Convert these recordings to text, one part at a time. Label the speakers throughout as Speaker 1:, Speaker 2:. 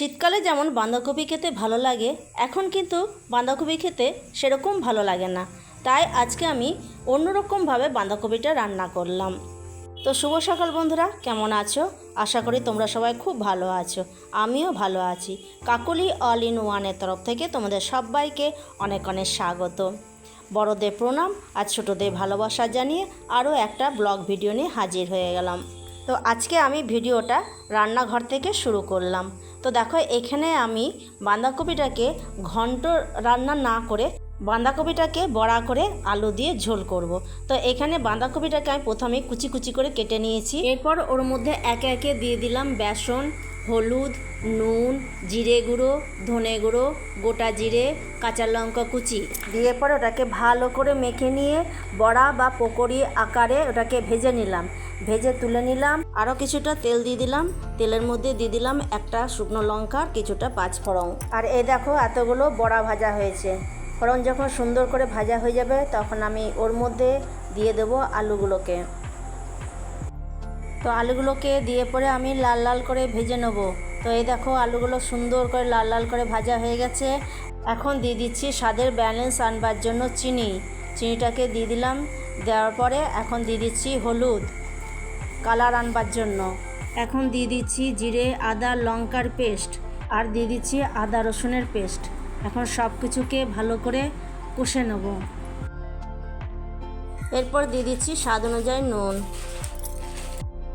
Speaker 1: শীতকালে যেমন বাঁধাকপি খেতে ভালো লাগে, এখন কিন্তু বাঁধাকপি খেতে সেরকম ভালো লাগে না। তাই আজকে আমি অন্যরকমভাবে বাঁধাকপিটা রান্না করলাম। তো শুভ সকাল বন্ধুরা, কেমন আছো? আশা করি তোমরা সবাই খুব ভালো আছো, আমিও ভালো আছি। কাকুলি অল ইন ওয়ানের তরফ থেকে তোমাদের সবাইকে অনেক অনেক স্বাগত। বড়দের প্রণাম আর ছোটোদের ভালোবাসা জানিয়ে আরও একটা ব্লগ ভিডিও নিয়ে হাজির হয়ে গেলাম। তো আজকে আমি ভিডিওটা রান্নাঘর থেকে শুরু করলাম তো দেখো, এখানে আমি বাঁধাকপিটাকে ঘন্ট রান্না না করে বাঁধাকপিটাকে বড়া করে আলু দিয়ে ঝোল করব। তো এখানে বাঁধাকপিটাকে আমি প্রথমে কুচি কুচি করে কেটে নিয়েছি এরপর ওর মধ্যে একে একে দিয়ে দিলাম বেসন হলুদ, নুন, জিরে গুঁড়ো, ধনে গুঁড়ো, গোটা জিরে, কাঁচা লঙ্কা কুচি। দিয়ে পরে ওটাকে ভালো করে মেখে নিয়ে বড়া বা পকোড়ি আকারে ওটাকে ভেজে নিলাম। ভেজে তুলে নিলাম। আরও কিছুটা তেল দিয়ে দিলাম। তেলের মধ্যে দিয়ে দিলাম একটা শুকনো লঙ্কা কিছুটা পাঁচফোড়ন আর এই দেখো এতগুলো বড়া ভাজা হয়েছে। ফোড়ন যখন সুন্দর করে ভাজা হয়ে যাবে তখন আমি ওর মধ্যে দিয়ে দেবো আলুগুলোকে। তো আলুগুলোকে দিয়ে পরে আমি লাল লাল করে ভেজে নেব। তো এই দেখো আলুগুলো সুন্দর করে লাল লাল করে ভাজা হয়ে গেছে। এখন দিয়ে দিচ্ছি স্বাদের ব্যালেন্স আনবার জন্য চিনি। চিনিটাকে দিয়ে দিলাম। দেওয়ার পরে এখন দিয়ে দিচ্ছি হলুদ কালার আনবার জন্য। এখন দিয়ে দিচ্ছি জিরে, আদা, লঙ্কার পেস্ট আর দিয়ে দিচ্ছি আদা রসুনের পেস্ট। এখন সব কিছুকে ভালো করে কষে নেব। এরপর দিয়ে দিচ্ছি স্বাদ অনুযায়ী নুন।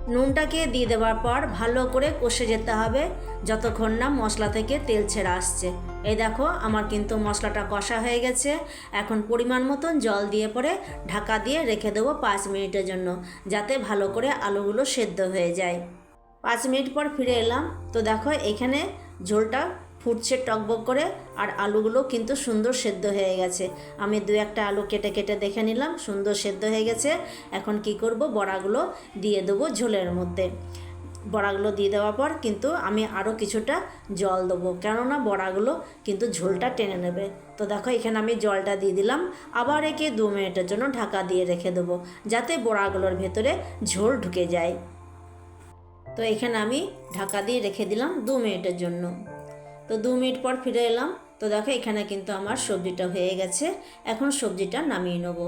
Speaker 1: নুনটাকে দিয়ে দেওয়ার পর ভালো করে কষে যেতে হবে। যতক্ষণ না মশলা থেকে তেল ছেড়ে আসছে। এই দেখো, আমার কিন্তু মশলাটা কষা হয়ে গেছে। এখন পরিমাণ মতন জল দিয়ে পরে ঢাকা দিয়ে রেখে দেবো পাঁচ মিনিটের জন্য, যাতে ভালো করে আলুগুলো সেদ্ধ হয়ে যায়। পাঁচ মিনিট পর ফিরে এলাম। তো দেখো, এখানে ঝোলটা ফুটছে টকবক করে, আর আলুগুলো কিন্তু সুন্দর সেদ্ধ হয়ে গেছে। আমি দু একটা আলু কেটে কেটে দেখে নিলাম, সুন্দর সেদ্ধ হয়ে গেছে। এখন কি করব? বড়াগুলো দিয়ে দেবো ঝোলের মধ্যে। বড়াগুলো দিয়ে দেওয়ার পর কিন্তু আমি আরও কিছুটা জল দেবো। কেননা বড়াগুলো কিন্তু ঝোলটা টেনে নেবে। তো দেখো, এখানে আমি জলটা দিয়ে দিলাম। আবার একে দু মিনিটের জন্য ঢাকা দিয়ে রেখে দেবো, যাতে বড়াগুলোর ভেতরে ঝোল ঢুকে যায়। তো এখানে আমি ঢাকা দিয়ে রেখে দিলাম দু মিনিটের জন্য। তো দু মিনিট পর ফিরে এলাম। তো দেখো, এখানে কিন্তু আমার সবজিটা হয়ে গেছে। এখন সবজিটা নামিয়ে নেব।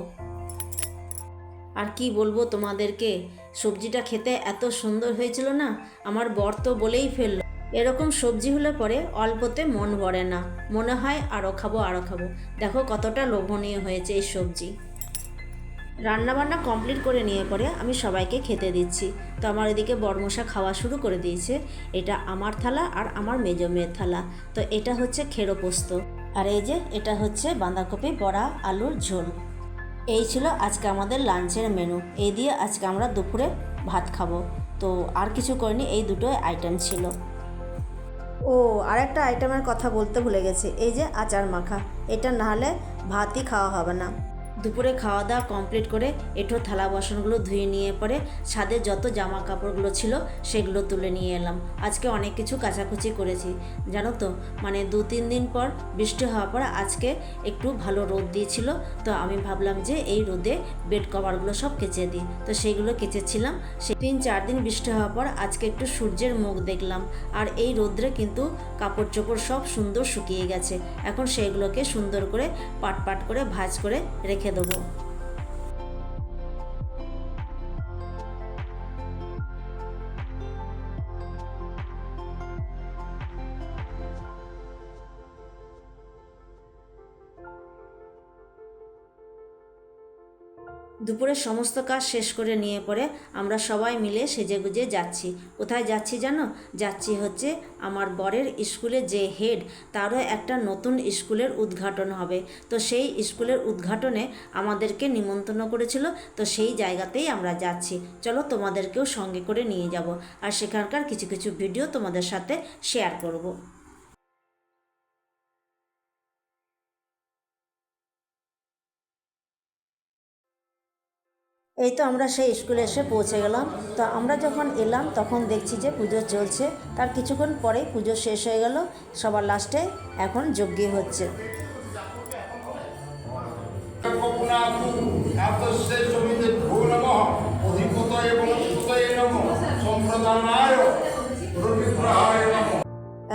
Speaker 1: আর কি বলব তোমাদেরকে, সবজিটা খেতে এত সুন্দর হয়েছিল না, আমার বর তো বলেই ফেলল। এরকম সবজি হলে পরে অল্পতে মন ভরে না। মনে হয় আরও খাব আরও খাব। দেখো কতটা লোভনীয় হয়েছে এই সবজি। রান্নাবান্না কমপ্লিট করে নিয়ে পরে আমি সবাইকে খেতে দিচ্ছি। তো আমার এদিকে বরমশা খাওয়া শুরু করে দিয়েছে। এটা আমার থালা আর আমার মেজ মেয়ের থালা। তো এটা হচ্ছে খেরো পোস্ত। আর এই যে, এটা হচ্ছে বাঁধাকপি, বড়া, আলুর ঝোল। এই ছিল আজকে আমাদের লাঞ্চের মেনু। এই দিয়ে আজকে আমরা দুপুরে ভাত খাব। তো আর কিছু করিনি, এই দুটো আইটেম ছিল। ও আর একটা আইটেমের কথা বলতে ভুলে গেছি। এই যে আচার মাখা। এটা না হলে ভাতই খাওয়া হবে না। দুপুরে খাওয়া দাওয়া কমপ্লিট করে এঁঠো থালা বাসনগুলো ধুয়ে নিয়ে পরে ছাদে যত জামা কাপড়গুলো ছিল সেগুলো তুলে নিয়ে এলাম। আজকে অনেক কিছু কাচাকুচি করেছি। জানো তো মানে দু তিন দিন পর বৃষ্টি হওয়ার পর আজকে একটু ভালো রোদ দিয়েছিল, তো আমি ভাবলাম যে এই রোদে বেড কভারগুলো সব কেচে দিই। তো সেইগুলো কেচেছিলাম। সে তিন চার দিন বৃষ্টি হওয়ার পর আজকে একটু সূর্যের মুখ দেখলাম। আর এই রোদ্রে কিন্তু কাপড় চোপড় সব সুন্দর শুকিয়ে গেছে। এখন সেগুলোকে সুন্দর করে পাট পাট করে ভাজ করে রেখে দেবো। দুপুরের সমস্ত কাজ শেষ করে নিয়ে পরে আমরা সবাই মিলে সেজে গুজে যাচ্ছি। কোথায় যাচ্ছি জানো? যাচ্ছি হচ্ছে আমার বরের স্কুলে যে হেড, তারও একটা নতুন স্কুলের উদ্ঘাটন হবে। তো সেই স্কুলের উদ্ঘাটনে আমাদেরকে নিমন্ত্রণ করেছিল, তো সেই জায়গাতেই আমরা যাচ্ছি। চলো তোমাদেরকেও সঙ্গে করে নিয়ে যাব। আর সেখানকার কিছু কিছু ভিডিও তোমাদের সাথে শেয়ার করব। এই তো আমরা সেই স্কুলে এসে পৌঁছে গেলাম। তো আমরা যখন এলাম, তখন দেখছি যে পুজো চলছে। তার কিছুক্ষণ পরে পুজো শেষ হয়ে গেল। সবার লাস্টে এখন যজ্ঞ হচ্ছে।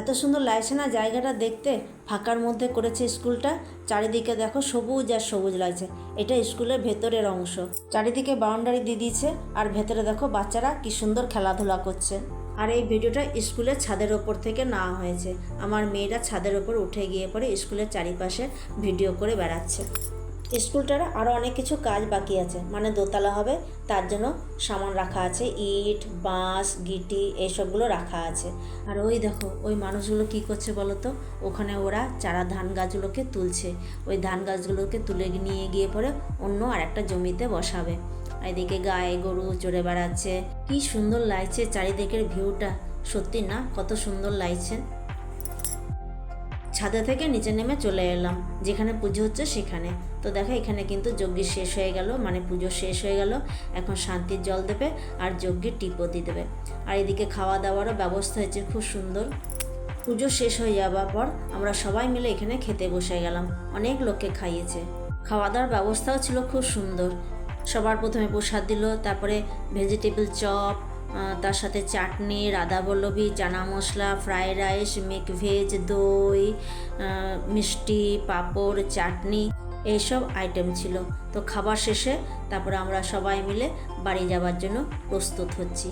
Speaker 1: এত সুন্দর লাগছে না জায়গাটা দেখতে? ফাঁকার মধ্যে করেছে স্কুলটা। চারিদিকে দেখো সবুজ আর সবুজ লাগছে। এটা স্কুলের ভেতরের অংশ। চারিদিকে বাউন্ডারি দিয়ে দিয়েছে আর ভেতরে দেখো বাচ্চারা কি সুন্দর খেলাধুলা করছে। আর এই ভিডিওটা স্কুলের ছাদের ওপর থেকে নেওয়া হয়েছে। আমার মেয়েরা ছাদের ওপর উঠে গিয়ে পরে স্কুলের চারিপাশে ভিডিও করে বেড়াচ্ছে। স্কুলটার আরও অনেক কিছু কাজ বাকি আছে। মানে দোতলা হবে, তার জন্য সামান রাখা আছে, ইট, বাঁশ, গিটি এইসবগুলো রাখা আছে। আর ওই দেখো, ওই মানুষগুলো কি করছে বলো তো? ওখানে ওরা চারা ধান গাছগুলোকে তুলছে। ওই ধান গাছগুলোকে তুলে নিয়ে গিয়ে পরে অন্য আর একটা জমিতে বসাবে। এদিকে গায়ে গরু চড়ে বেড়াচ্ছে। কি সুন্দর লাগছে চারিদিকের ভিউটা। সত্যি না? কত সুন্দর লাগছে। ছাদে থেকে নিচে নেমে চলে এলাম, যেখানে পুজো হচ্ছে সেখানে। তো দেখো, এখানে কিন্তু যজ্ঞি শেষ হয়ে গেল মানে পুজো শেষ হয়ে গেল। এখন শান্তির জল দেবে আর যজ্ঞের টিপও দিয়ে দেবে। আর এদিকে খাওয়া দাওয়ারও ব্যবস্থা হয়েছে, খুব সুন্দর। পুজো শেষ হয়ে যাওয়ার পর আমরা সবাই মিলে এখানে খেতে বসে গেলাম। অনেক লোককে খাইয়েছে। খাওয়া দাওয়ার ব্যবস্থাও ছিল খুব সুন্দর। সবার প্রথমে প্রসাদ দিল, তারপরে ভেজিটেবল চপ তার সাথে chutney radhaballabhi chana masala fried rice mix veg দই মিষ্টি, পাঁপড়, চাটনি, এইসব আইটেম ছিল। তো খাবার শেষে তারপরে আমরা সবাই মিলে বাড়ি যাবার জন্য প্রস্তুত হচ্ছি।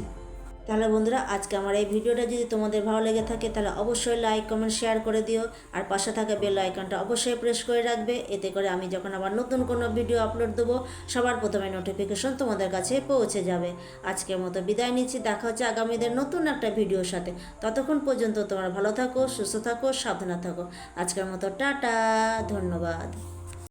Speaker 1: তাহলে বন্ধুরা, আজকে আমার এই ভিডিওটা যদি তোমাদের ভালো লেগে থাকে, তাহলে অবশ্যই লাইক কমেন্ট শেয়ার করে দিও। আর পাশে থাকা বেল আইকনটা অবশ্যই প্রেস করে রাখবে। এতে করে আমি যখন আবার নতুন কোনো ভিডিও আপলোড দেবো, সবার প্রথমে নোটিফিকেশন তোমাদের কাছে পৌঁছে যাবে। আজকের মতো বিদায় নিচ্ছি। দেখা হচ্ছে আগামীদের নতুন একটা ভিডিওর সাথে। ততক্ষণ পর্যন্ত তোমরা ভালো থাকো, সুস্থ থাকো, সাবধানে থাকো। আজকের মতো টাটা, ধন্যবাদ।